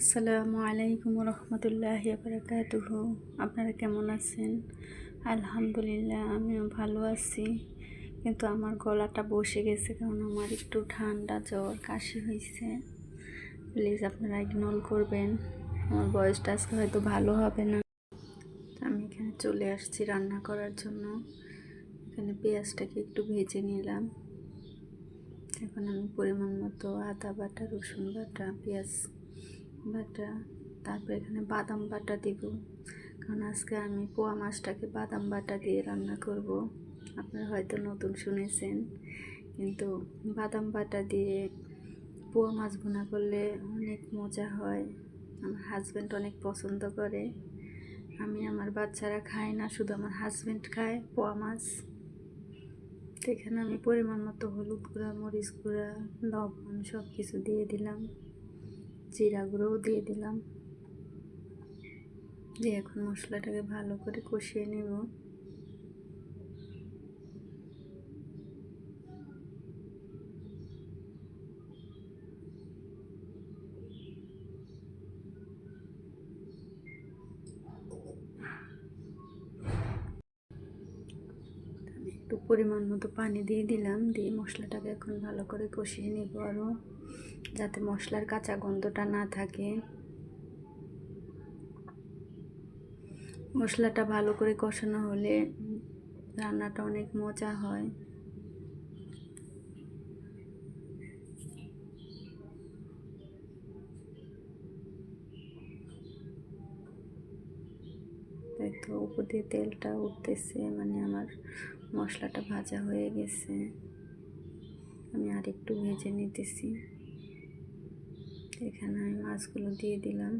আসসালামু আলাইকুম রহমতুল্লাহ বারকাতুহ আপনারা কেমন আছেন? আলহামদুলিল্লাহ, আমিও ভালো আছি। কিন্তু আমার গলাটা বসে গেছে কারণ আমার একটু ঠান্ডা জ্বর, কাশি হয়েছে প্লিজ আপনারা ইগনোর করবেন। আমার বয়সটা আজকে হয়তো ভালো হবে না। আমি এখানে চলে আসছি রান্না করার জন্য। এখানে পেঁয়াজটাকে একটু ভেজে নিলাম। এখন আমি পরিমাণ মতো আদা বাটা, রসুন বাটা, পেঁয়াজ বাটা তারপর এখানে বাদাম বাটা দিব। কারণ আজকে আমি পোয়া মাছটাকে বাদাম বাটা দিয়ে রান্না করব। আপনারা হয়তো নতুন শুনেছেন, কিন্তু বাদাম বাটা দিয়ে পোয়া মাছ ভুনা করলে অনেক মজা হয়। আমার হাজব্যান্ড অনেক পছন্দ করে। আমি আমার বাচ্চারা খায় না, শুধু আমার হাজব্যান্ড খায় পোয়া মাছ। তো এখানে আমি পরিমাণ মতো হলুদ গুঁড়া, মরিচ গুঁড়া, লবণ সব কিছু দিয়ে দিলাম। জিরা গুঁড়োও দিয়ে দিলাম। দিয়ে এখন মশলাটাকে ভালো করে কষিয়ে নেব। একটু পরিমাণ মতো পানি দিয়ে দিলাম, দিয়ে মশলাটাকে এখন ভালো করে কষিয়ে নেব আরও যাতে মশলার কাঁচা গন্ধটা না থাকে। মশলাটা ভালো করে কষানো হলে রান্নাটা অনেক মজা হয়। তো উপর দিয়ে তেলটা উঠতেছে মানে আমার মশলাটা ভাজা হয়ে গেছে। আমি আর একটু ভেজে নিতেছি। এখানে আমি মাছগুলো দিয়ে দিলাম।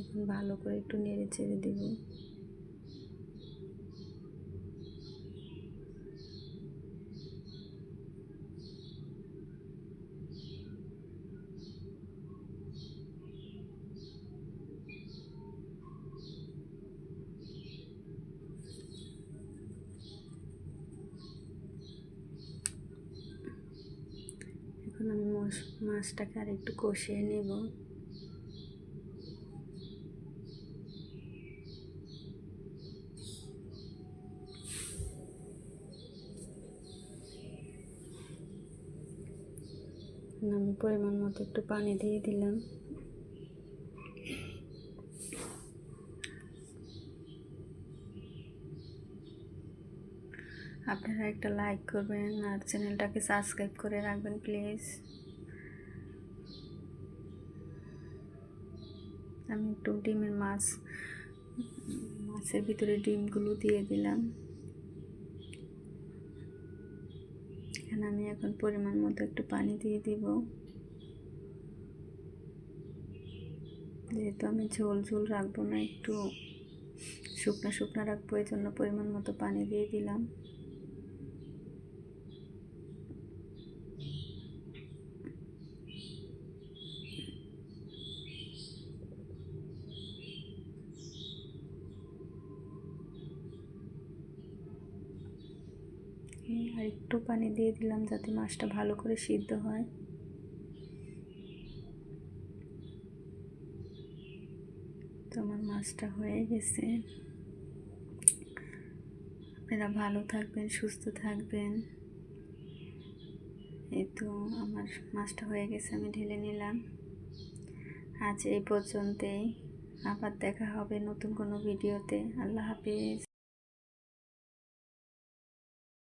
এখন ভালো করে একটু নেড়ে চেড়ে দেব। এখন আমি মাছটাকে আর একটু কষিয়ে নেব। আমি পরিমাণ মতো একটু পানি দিয়ে দিলাম। আপনারা একটা লাইক করবেন আর চ্যানেলটাকে সাবস্ক্রাইব করে রাখবেন প্লিজ আমি একটু ডিমের মাছ, মাছের ভিতরে ডিমগুলো দিয়ে দিলাম। এখানে আমি এখন পরিমাণ মতো একটু পানি দিয়ে দিব। যেহেতু আমি ঝোল ঝোল রাখব না, একটু শুকনো শুকনো রাখব এই জন্য পরিমাণ মতো পানি দিয়ে দিলাম। আর একটু পানি দিয়ে দিলাম যাতে মাছটা ভালো করে সিদ্ধ হয়। তো আমার মাছটা হয়ে গেছে। আপনারা ভালো থাকবেন, সুস্থ থাকবেন। এই তো আমার মাছটা হয়ে গেছে, আমি ঢেলে নিলাম। আজ এই পর্যন্তই। আবার দেখা হবে নতুন কোনো ভিডিওতে। আল্লাহ হাফিজ।